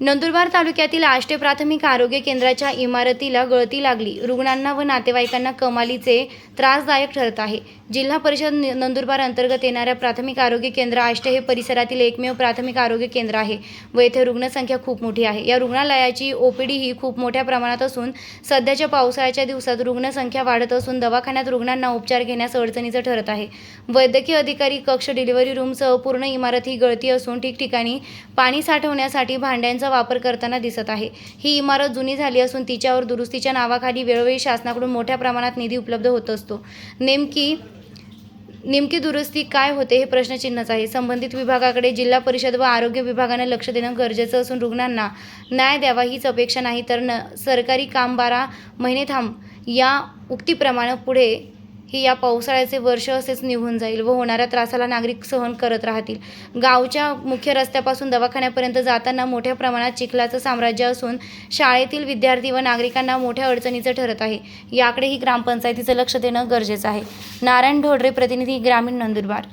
नंदुरबार तालुक्यातील आष्टे प्राथमिक आरोग्य केंद्राच्या इमारतीला गळती लागली. रुग्णांना व नातेवाईकांना कमालीचे त्रासदायक ठरत आहे. जिल्हा परिषद न- नंदुरबार अंतर्गत येणाऱ्या प्राथमिक आरोग्य केंद्र आष्टे हे परिसरातील एकमेव प्राथमिक आरोग्य केंद्र आहे व येथे रुग्णसंख्या खूप मोठी आहे. या रुग्णालयाची ओपीडी ही खूप मोठ्या प्रमाणात असून सध्याच्या पावसाळ्याच्या दिवसात रुग्णसंख्या वाढत असून दवाखान्यात रुग्णांना उपचार घेण्यास अडचणीचं ठरत आहे. वैद्यकीय अधिकारी कक्ष डिलिव्हरी रूमसह पूर्ण इमारत ही गळती असून ठिकठिकाणी पाणी साठवण्यासाठी भांड्यांचा वापर करताना दिसत आहे. ही इमारत जुनी झाली असून तिच्यावर दुरुस्तीच्या नावाखाली वेळोवेळी शासनाकडून मोठ्या प्रमाणात निधी उपलब्ध होत असतो. नेमकी नेमकी दुरुस्ती काय होते हे प्रश्नचिन्हच आहे. संबंधित विभागाकडे जिल्हा परिषद व आरोग्य विभागानं लक्ष देणं गरजेचं असून रुग्णांना न्याय द्यावा हीच अपेक्षा नाही. तर न सरकारी काम बारा महिने थांब या उक्तीप्रमाणे पुढे ही या पावसाळ्याचे वर्ष असेच निघून जाईल व होणाऱ्या त्रासाला नागरिक सहन करत राहतील. गावच्या मुख्य रस्त्यापासून दवाखान्यापर्यंत जाताना मोठ्या प्रमाणात चिखलाचं साम्राज्य असून शाळेतील विद्यार्थी व नागरिकांना मोठ्या अडचणीचं ठरत आहे. याकडेही ग्रामपंचायतीचं लक्ष देणं गरजेचं आहे. नारायण ढोडरे प्रतिनिधी ग्रामीण नंदुरबार.